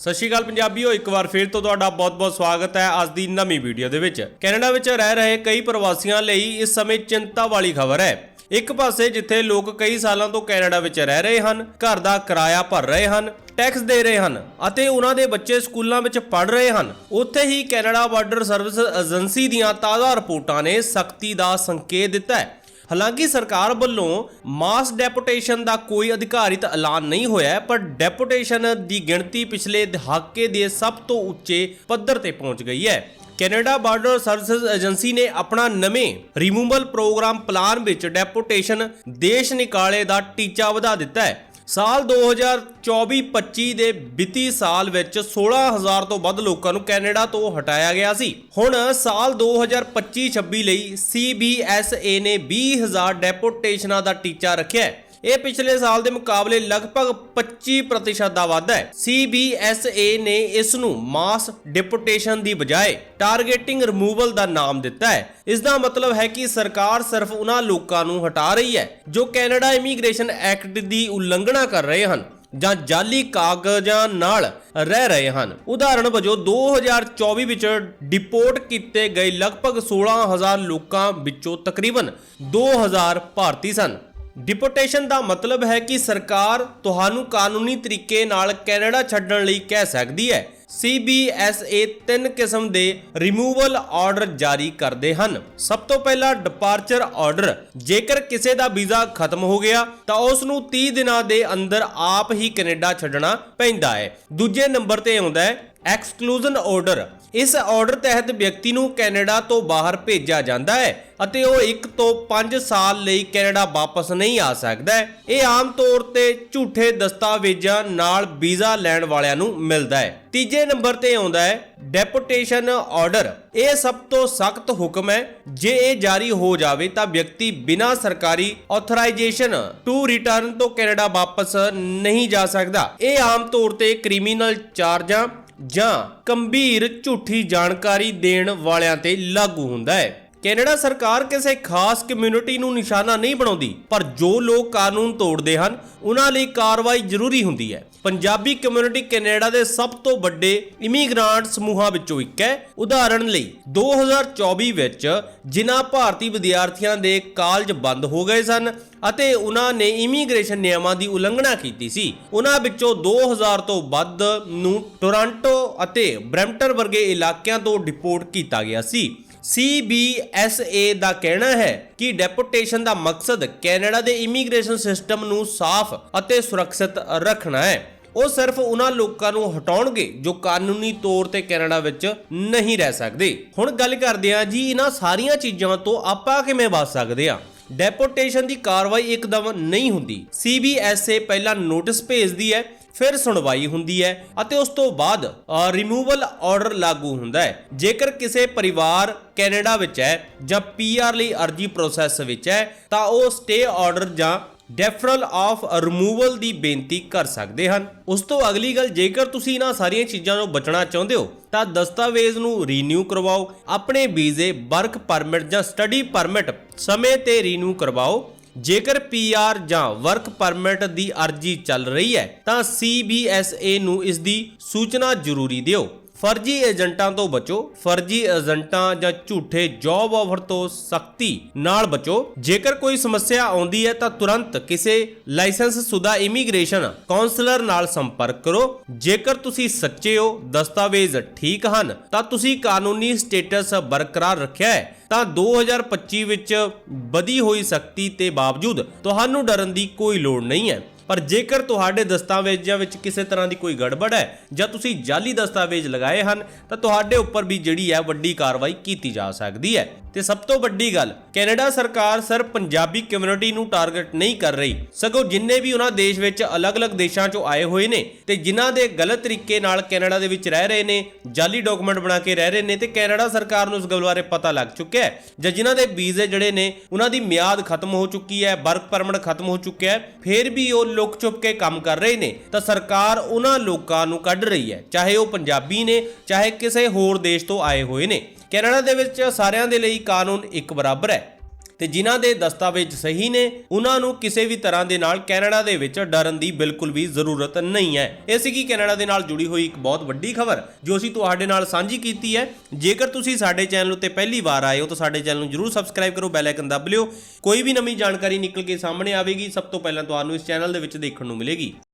ਸਤਿ ਸ਼੍ਰੀ ਅਕਾਲ ਪੰਜਾਬੀਓ, ਇੱਕ ਵਾਰ ਫਿਰ ਤੋਂ ਤੁਹਾਡਾ ਬਹੁਤ-ਬਹੁਤ ਸਵਾਗਤ ਹੈ ਅੱਜ ਦੀ ਨਵੀਂ ਵੀਡੀਓ ਦੇ ਵਿੱਚ। ਕੈਨੇਡਾ ਵਿੱਚ ਰਹਿ ਰਹੇ ਕਈ ਪ੍ਰਵਾਸੀਆਂ ਲਈ ਇਸ ਸਮੇਂ ਚਿੰਤਾ ਵਾਲੀ ਖਬਰ ਹੈ। ਇੱਕ ਪਾਸੇ ਜਿੱਥੇ ਲੋਕ ਕਈ ਸਾਲਾਂ ਤੋਂ ਕੈਨੇਡਾ ਵਿੱਚ ਰਹਿ ਰਹੇ ਹਨ, ਘਰ ਦਾ ਕਿਰਾਇਆ ਭਰ ਰਹੇ ਹਨ, ਟੈਕਸ ਦੇ ਰਹੇ ਹਨ ਅਤੇ ਉਹਨਾਂ ਦੇ ਬੱਚੇ ਸਕੂਲਾਂ ਵਿੱਚ ਪੜ੍ਹ ਰਹੇ ਹਨ। ਉੱਥੇ ਹੀ ਕੈਨੇਡਾ ਬਾਰਡਰ ਸਰਵਿਸ ਏਜੰਸੀ ਦੀਆਂ ਤਾਜ਼ਾ ਰਿਪੋਰਟਾਂ ਨੇ ਸਖਤੀ ਦਾ ਸੰਕੇਤ ਦਿੱਤਾ ਹੈ। ਹਾਲਾਂਕਿ ਸਰਕਾਰ ਵੱਲੋਂ ਮਾਸ ਡੈਪੂਟੇਸ਼ਨ ਦਾ ਕੋਈ ਅਧਿਕਾਰਿਤ ਐਲਾਨ ਨਹੀਂ ਹੋਇਆ ਪਰ ਡੈਪੂਟੇਸ਼ਨ ਦੀ ਗਿਣਤੀ ਪਿਛਲੇ ਦਹਾਕੇ ਦੇ ਸਭ ਤੋਂ ਉੱਚੇ ਪੱਧਰ ਤੇ ਪਹੁੰਚ ਗਈ ਹੈ। ਕੈਨੇਡਾ ਬਾਰਡਰ ਸਰਵਿਸ ਏਜੰਸੀ ਨੇ ਆਪਣਾ ਨਵੇਂ ਰਿਮੂਵਲ ਪ੍ਰੋਗਰਾਮ ਪਲਾਨ ਵਿੱਚ ਡੈਪੂਟੇਸ਼ਨ ਦੇਸ਼ ਨਿਕਾਲੇ ਦਾ ਟੀਚਾ ਵਧਾ ਦਿੱਤਾ ਹੈ। ਸਾਲ 2024-25 ਦੇ ਵਿੱਤੀ ਸਾਲ ਵਿੱਚ 16000 ਤੋਂ ਵੱਧ ਲੋਕਾਂ ਨੂੰ ਕੈਨੇਡਾ ਤੋਂ ਹਟਾਇਆ ਗਿਆ ਸੀ। ਹੁਣ ਸਾਲ 2025-26 ਲਈ CBSA ਨੇ 20000 ਡੈਪੋਟੇਸ਼ਨਾਂ ਦਾ ਟੀਚਾ ਰੱਖਿਆ ਹੈ। ਇਹ ਪਿਛਲੇ ਸਾਲ ਦੇ ਮੁਕਾਬਲੇ ਲਗਭਗ 25% ਦਾ ਵਾਧਾ ਹੈ। CBSA ਨੇ ਇਸ ਨੂੰ ਮਾਸ ਡਿਪੋਟੇਸ਼ਨ ਦੀ ਬਜਾਏ ਟਾਰਗੇਟਿੰਗ ਰਿਮੂਵਲ ਦਾ ਨਾਮ ਦਿੱਤਾ ਹੈ। ਇਸ ਦਾ ਮਤਲਬ ਹੈ ਕਿ ਸਰਕਾਰ ਸਿਰਫ ਉਹਨਾਂ ਲੋਕਾਂ ਨੂੰ ਹਟਾ ਰਹੀ ਹੈ ਜੋ ਕੈਨੇਡਾ ਇਮੀਗ੍ਰੇਸ਼ਨ ਐਕਟ ਦੀ ਉਲੰਘਣਾ ਕਰ ਰਹੇ ਹਨ ਜਾਂ ਜਾਲੀ ਕਾਗਜ਼ਾਂ ਨਾਲ ਰਹਿ ਰਹੇ ਹਨ। ਉਦਾਹਰਣ ਵਜੋਂ 2024 ਵਿੱਚ ਡਿਪੋਰਟ ਕੀਤੇ ਗਏ ਲਗਭਗ 16000 ਲੋਕਾਂ ਵਿੱਚੋਂ ਤਕਰੀਬਨ 2000 ਭਾਰਤੀ ਸਨ। ਡਿਪੋਰਟੇਸ਼ਨ ਦਾ ਮਤਲਬ ਹੈ ਕਿ ਸਰਕਾਰ ਤੁਹਾਨੂੰ ਕਾਨੂੰਨੀ ਤਰੀਕੇ ਨਾਲ ਕੈਨੇਡਾ ਛੱਡਣ ਲਈ ਕਹਿ ਸਕਦੀ ਹੈ। CBSA ਤਿੰਨ ਕਿਸਮ ਦੇ ਰਿਮੂਵਲ ਆਰਡਰ ਜਾਰੀ ਕਰਦੇ ਹਨ। ਸਭ ਤੋਂ ਪਹਿਲਾ ਡਿਪਾਰਚਰ ਆਰਡਰ ਜੇਕਰ ਕਿਸੇ ਦਾ ਵੀਜ਼ਾ ਖਤਮ ਹੋ ਗਿਆ, ਤਾਂ ਉਸ ਨੂੰ 30 ਦਿਨਾਂ ਦੇ ਅੰਦਰ ਆਪ ਹੀ ਕੈਨੇਡਾ ਛੱਡਣਾ ਪੈਂਦਾ ਹੈ। ਦੂਜੇ ਨੰਬਰ ਤੇ ਆਉਂਦਾ ਹੈ ਐਕਸਕਲੂਜਨ ਆਰਡਰ। ਇਸ ਆਰਡਰ ਤਹਿਤ ਵਿਅਕਤੀ ਨੂੰ ਕੈਨੇਡਾ ਤੋਂ ਬਾਹਰ ਭੇਜਿਆ ਜਾਂਦਾ ਹੈ ਅਤੇ ਉਹ 1 ਤੋਂ 5 ਸਾਲ ਲਈ ਕੈਨੇਡਾ ਵਾਪਸ ਨਹੀਂ ਆ ਸਕਦਾ ਇਹ ਆਮ ਤੌਰ ਤੇ ਝੂਠੇ ਦਸਤਾਵੇਜ਼ਾਂ ਨਾਲ ਵੀਜ਼ਾ ਲੈਣ ਵਾਲਿਆਂ ਨੂੰ ਮਿਲਦਾ ਹੈ। ਤੀਜੇ ਨੰਬਰ ਤੇ ਆਉਂਦਾ ਹੈ, ਡੈਪੂਟੇਸ਼ਨ ਆਰਡਰ। ਇਹ ਸਭ ਤੋਂ ਸਖਤ ਹੁਕਮ ਹੈ। ਜੇ ਇਹ ਜਾਰੀ ਹੋ ਜਾਵੇ ਤਾਂ ਵਿਅਕਤੀ ਬਿਨਾਂ ਸਰਕਾਰੀ ਆਥੋਰਾਈਜੇਸ਼ਨ ਟੂ ਰਿਟਰਨ ਤੋਂ ਕੈਨੇਡਾ ਵਾਪਸ ਨਹੀਂ ਜਾ ਸਕਦਾ। ਇਹ ਆਮ ਤੌਰ ਤੇ ਕ੍ਰਿਮੀਨਲ ਚਾਰਜਾਂ ਜਾਂ ਗੰਭੀਰ ਝੂਠੀ ਜਾਣਕਾਰੀ ਦੇਣ ਵਾਲਿਆਂ ਤੇ ਲਾਗੂ ਹੁੰਦਾ ਹੈ। ਕੈਨੇਡਾ ਸਰਕਾਰ ਕਿਸੇ ਖਾਸ ਕਮਿਊਨਿਟੀ ਨੂੰ ਨਿਸ਼ਾਨਾ ਨਹੀਂ ਬਣਾਉਂਦੀ, ਪਰ ਜੋ ਲੋਕ ਕਾਨੂੰਨ ਤੋੜਦੇ ਹਨ, ਉਹਨਾਂ ਲਈ ਕਾਰਵਾਈ ਜ਼ਰੂਰੀ ਹੁੰਦੀ ਹੈ। ਪੰਜਾਬੀ ਕਮਿਊਨਿਟੀ ਕੈਨੇਡਾ ਦੇ ਸਭ ਤੋਂ ਵੱਡੇ ਇਮੀਗ੍ਰਾਂਟ ਸਮੂਹਾਂ ਵਿੱਚੋਂ ਇੱਕ ਹੈ। ਉਦਾਹਰਣ ਲਈ 2024 ਵਿੱਚ ਜਿਨ੍ਹਾਂ ਭਾਰਤੀ ਵਿਦਿਆਰਥੀਆਂ ਦੇ ਕਾਲਜ ਬੰਦ ਹੋ ਗਏ ਸਨ ਅਤੇ ਉਹਨਾਂ ਨੇ ਇਮੀਗ੍ਰੇਸ਼ਨ ਨਿਯਮਾਂ ਦੀ ਉਲੰਘਣਾ ਕੀਤੀ ਸੀ, ਉਹਨਾਂ ਵਿੱਚੋਂ 2000 ਤੋਂ ਵੱਧ ਨੂੰ ਟੋਰਾਂਟੋ ਅਤੇ ਬ੍ਰੈਂਪਟਨ ਵਰਗੇ ਇਲਾਕਿਆਂ ਤੋਂ ਡਿਪੋਰਟ ਕੀਤਾ ਗਿਆ ਸੀ। CBSA ਦਾ ਕਹਿਣਾ ਹੈ ਕਿ ਡੈਪੂਟੇਸ਼ਨ ਦਾ ਮਕਸਦ ਕੈਨੇਡਾ ਦੇ ਇਮੀਗ੍ਰੇਸ਼ਨ ਸਿਸਟਮ ਨੂੰ ਸਾਫ਼ ਅਤੇ ਸੁਰੱਖਿਅਤ ਰੱਖਣਾ ਹੈ। ਉਹ ਸਿਰਫ ਉਹਨਾਂ ਲੋਕਾਂ ਨੂੰ ਹਟਾਉਣਗੇ ਜੋ ਕਾਨੂੰਨੀ ਤੌਰ ਤੇ ਕੈਨੇਡਾ ਵਿੱਚ ਨਹੀਂ ਰਹਿ ਸਕਦੇ। ਹੁਣ ਗੱਲ ਕਰਦੇ ਹਾਂ ਜੀ ਇਹਨਾਂ ਸਾਰੀਆਂ ਚੀਜ਼ਾਂ ਤੋਂ ਆਪਾਂ ਕਿਵੇਂ ਬਚ ਸਕਦੇ ਹਾਂ। ਡੈਪੋਟੇਸ਼ਨ ਦੀ ਕਾਰਵਾਈ ਇੱਕਦਮ ਨਹੀਂ ਹੁੰਦੀ। CBSA ਪਹਿਲਾਂ ਨੋਟਿਸ ਭੇਜਦੀ ਹੈ, ਫਿਰ ਸੁਣਵਾਈ ਹੁੰਦੀ ਹੈ ਅਤੇ ਉਸ ਤੋਂ ਬਾਅਦ ਰਿਮੂਵਲ ਆਰਡਰ ਲਾਗੂ ਹੁੰਦਾ ਹੈ। ਜੇਕਰ ਕਿਸੇ ਪਰਿਵਾਰ ਕੈਨੇਡਾ ਵਿੱਚ ਹੈ ਜਾਂ ਪੀਆਰ ਲਈ ਅਰਜੀ ਪ੍ਰੋਸੈਸ ਵਿੱਚ ਹੈ, ਤਾਂ ਉਹ ਸਟੇ ਆਰਡਰ ਜਾਂ ਡੈਫਰਲ ਆਫ ਰਿਮੂਵਲ ਦੀ ਬੇਨਤੀ ਕਰ ਸਕਦੇ ਹਨ। ਉਸ ਤੋਂ ਅਗਲੀ ਗੱਲ, ਜੇਕਰ ਤੁਸੀਂ ਇਹਨਾਂ ਸਾਰੀਆਂ ਚੀਜ਼ਾਂ ਤੋਂ ਬਚਣਾ ਚਾਹੁੰਦੇ ਹੋ, ਤਾਂ ਦਸਤਾਵੇਜ਼ ਨੂੰ ਰੀਨਿਊ ਕਰਵਾਓ। ਆਪਣੇ ਵੀਜ਼ੇ ਵਰਕ ਪਰਮਿਟ ਜਾਂ ਸਟੱਡੀ ਪਰਮਿਟ ਸਮੇਂ ਤੇ ਰੀਨਿਊ ਕਰਵਾਓ। ਜੇਕਰ ਪੀਆਰ ਜਾਂ ਵਰਕ ਪਰਮਿਟ ਦੀ ਅਰਜੀ ਚੱਲ ਰਹੀ ਹੈ, ਤਾਂ CBSA ਨੂੰ ਇਸ ਦੀ ਸੂਚਨਾ ਜ਼ਰੂਰੀ ਦਿਓ। ਫਰਜ਼ੀ ਏਜੰਟਾਂ ਤੋਂ ਬਚੋ, ਫਰਜ਼ੀ ਏਜੰਟਾਂ ਜਾਂ ਝੂਠੇ ਜੌਬ ਆਫਰ ਤੋਂ ਸਖਤੀ ਨਾਲ ਬਚੋ। ਜੇਕਰ ਕੋਈ ਸਮੱਸਿਆ ਆਉਂਦੀ ਹੈ ਤਾਂ ਤੁਰੰਤ ਕਿਸੇ ਲਾਇਸੈਂਸ ਸੁਦਾ ਇਮੀਗ੍ਰੇਸ਼ਨ ਕਾਉਂਸਲਰ ਨਾਲ ਸੰਪਰਕ ਕਰੋ। ਜੇਕਰ ਤੁਸੀਂ ਸੱਚੇ ਹੋ, ਦਸਤਾਵੇਜ਼ ਠੀਕ ਹਨ, ਤਾਂ ਤੁਸੀਂ ਕਾਨੂੰਨੀ ਸਟੇਟਸ ਬਰਕਰਾਰ ਰੱਖਿਆ ਹੈ। ਤਾਂ 2025 ਵਿੱਚ ਵਧੀ ਹੋਈ ਸਖਤੀ ਤੇ ਬਾਵਜੂਦ ਤੁਹਾਨੂੰ ਡਰਨ ਦੀ ਕੋਈ ਲੋੜ ਨਹੀਂ ਹੈ। ਪਰ ਜੇਕਰ ਤੁਹਾਡੇ ਦਸਤਾਵੇਜ਼ਾਂ ਵਿੱਚ ਕਿਸੇ ਤਰ੍ਹਾਂ ਦੀ ਕੋਈ ਗੜਬੜ ਹੈ ਜਾਂ ਤੁਸੀਂ ਜਾਲੀ ਦਸਤਾਵੇਜ਼ ਲਗਾਏ ਹਨ, ਤਾਂ ਤੁਹਾਡੇ ਉੱਪਰ ਵੀ ਜਿਹੜੀ ਹੈ ਵੱਡੀ ਕਾਰਵਾਈ ਕੀਤੀ ਜਾ ਸਕਦੀ ਹੈ। ਤੇ ਸਭ ਤੋਂ ਵੱਡੀ ਗੱਲ, ਕੈਨੇਡਾ ਸਰਕਾਰ ਸਰ ਪੰਜਾਬੀ ਕਮਿਊਨਿਟੀ ਨੂੰ ਟਾਰਗੇਟ ਨਹੀਂ ਕਰ ਰਹੀ। ਸਗੋਂ ਜਿੰਨੇ ਵੀ ਉਹਨਾਂ ਦੇਸ਼ ਵਿੱਚ ਅਲੱਗ-ਅਲੱਗ ਦੇਸ਼ਾਂ 'ਚੋਂ ਆਏ ਹੋਏ ਨੇ ਤੇ ਜਿਨ੍ਹਾਂ ਦੇ ਗਲਤ ਤਰੀਕੇ ਨਾਲ ਕੈਨੇਡਾ ਦੇ ਵਿੱਚ ਰਹਿ ਰਹੇ ਨੇ, ਜਾਲੀ ਡਾਕੂਮੈਂਟ ਬਣਾ ਕੇ ਰਹਿ ਰਹੇ ਨੇ ਤੇ ਕੈਨੇਡਾ ਸਰਕਾਰ ਨੂੰ ਇਸ ਗੱਲ ਬਾਰੇ ਪਤਾ ਲੱਗ ਚੁੱਕਿਆ ਹੈ। ਜਾਂ ਜਿਨ੍ਹਾਂ ਦੇ ਵੀਜ਼ੇ ਜਿਹੜੇ ਨੇ, ਉਹਨਾਂ ਦੀ ਮਿਆਦ ਖਤਮ ਹੋ ਚੁੱਕੀ ਹੈ ਵਰਕ ਪਰਮਿਟ ਖਤਮ ਹੋ ਚੁੱਕਿਆ ਹੈ, ਫਿਰ ਵੀ ਉਹ ਲੁਕ ਚੁੱਪ ਕੇ ਕੰਮ ਕਰ ਰਹੇ ਨੇ, ਤਾਂ ਸਰਕਾਰ ਉਹਨਾਂ ਲੋਕਾਂ ਨੂੰ ਕੱਢ ਰਹੀ ਹੈ, ਚਾਹੇ ਉਹ ਪੰਜਾਬੀ ਨੇ, ਚਾਹੇ ਕਿਸੇ ਹੋਰ ਦੇਸ਼ ਤੋਂ ਆਏ ਹੋਏ ਨੇ। ਕੈਨੇਡਾ ਦੇ ਵਿੱਚ ਸਾਰਿਆਂ ਦੇ ਲਈ ਕਾਨੂੰਨ ਇੱਕ ਬਰਾਬਰ ਹੈ ਤੇ ਜਿਨ੍ਹਾਂ ਦੇ ਦਸਤਾਵੇਜ਼ ਸਹੀ ਨੇ, ਉਹਨਾਂ ਨੂੰ ਕਿਸੇ ਵੀ ਤਰ੍ਹਾਂ ਦੇ ਨਾਲ ਕੈਨੇਡਾ ਦੇ ਵਿੱਚ ਡਰਨ ਦੀ ਬਿਲਕੁਲ ਵੀ ਜ਼ਰੂਰਤ ਨਹੀਂ ਹੈ। ਇਹ ਸੀਗੀ ਕੈਨੇਡਾ ਦੇ ਨਾਲ ਜੁੜੀ ਹੋਈ ਇੱਕ ਬਹੁਤ ਵੱਡੀ ਖਬਰ, ਜੋ ਅਸੀਂ ਤੁਹਾਡੇ ਨਾਲ ਸਾਂਝੀ ਕੀਤੀ ਹੈ। ਜੇਕਰ ਤੁਸੀਂ ਸਾਡੇ ਚੈਨਲ ਉੱਤੇ ਪਹਿਲੀ ਵਾਰ ਆਏ ਹੋ, ਤਾਂ ਸਾਡੇ ਚੈਨਲ ਨੂੰ ਜਰੂਰ ਸਬਸਕ੍ਰਾਈਬ ਕਰੋ, ਬੈਲ ਆਈਕਨ ਦਬ ਲਿਓ। ਕੋਈ ਵੀ ਨਵੀਂ ਜਾਣਕਾਰੀ ਨਿਕਲ ਕੇ ਸਾਹਮਣੇ ਆਵੇਗੀ, ਸਭ ਤੋਂ ਪਹਿਲਾਂ ਤੁਹਾਨੂੰ ਇਸ ਚੈਨਲ ਦੇ ਵਿੱਚ ਦੇਖਣ ਨੂੰ ਮਿਲੇਗੀ।